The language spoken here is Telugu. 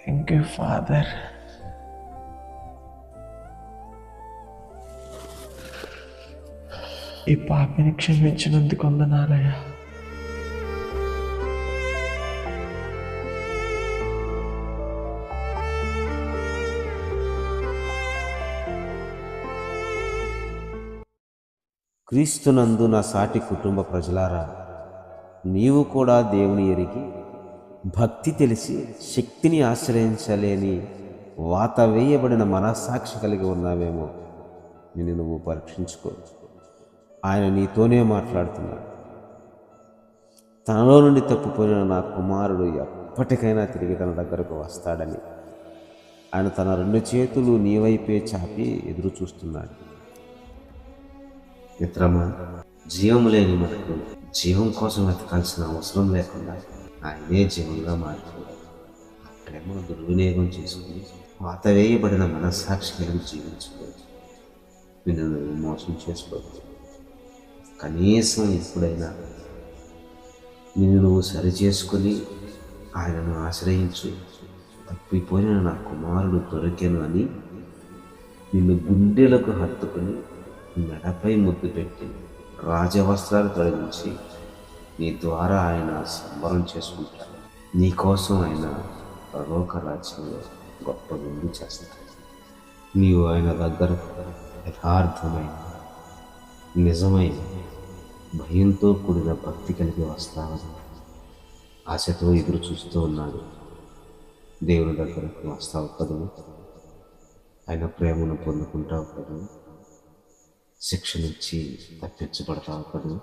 థ్యాంక్ యూ ఫాదర్ ఈ పాపిని క్షమించినందుకు వందనాలయ్యా. క్రీస్తునందు నా సాటి కుటుంబ ప్రజలారా నీవు కూడా దేవుని ఎరిగి భక్తి తెలిసి శక్తిని ఆశ్రయించలేని వాత వేయబడిన మనస్సాక్షి కలిగి ఉన్నావేమో నిన్ను నువ్వు పరీక్షించుకో. ఆయన నీతోనే మాట్లాడుతున్నాడు. తనలో నుండి తప్పిపోయిన నా కుమారుడు ఎప్పటికైనా తిరిగి తన దగ్గరకు వస్తాడని. ఆయన తన రెండు చేతులు నీ వైపే చాపి ఎదురు చూస్తున్నాడు. మిత్రమా జీవం లేని మనకు జీవం కోసం వెతకాల్సిన అవసరం లేకుండా ఆయనే జీవంగా మారిపోయాడు. ఆ ప్రేమను దుర్వినియోగం చేసుకుని వాత వేయబడిన జీవించుకోవచ్చు. నిన్ను నువ్వు మోసం చేసుకోవచ్చు కనీసం ఎప్పుడైనా నిన్ను నువ్వు సరిచేసుకుని ఆయనను ఆశ్రయించు. తప్పిపోయిన నా కుమారుడు దొరికెను అని నిన్ను గుండెలకు హత్తుకుని మెడపై ముద్దు పెట్టి రాజవస్త్రాలు తొలగించి నీ ద్వారా ఆయన సంబరం చేసుకుంటాడు. నీ కోసం ఆయన పరలోక రాజ్యంలో గొప్ప విందు చేస్తాడు. నీవు ఆయన దగ్గర యథార్థమైన నిజమైన భయంతో కూడిన భక్తి కలిగి వస్తావని ఆశతో ఎదురు చూస్తూ ఉన్నాడు. దేవుని దగ్గరకు వస్తావు కదూ? ఆయన ప్రేమను పొందుకుంటావు కడు శిక్షణ ఇచ్చి తప్పించబడతావు కదూ?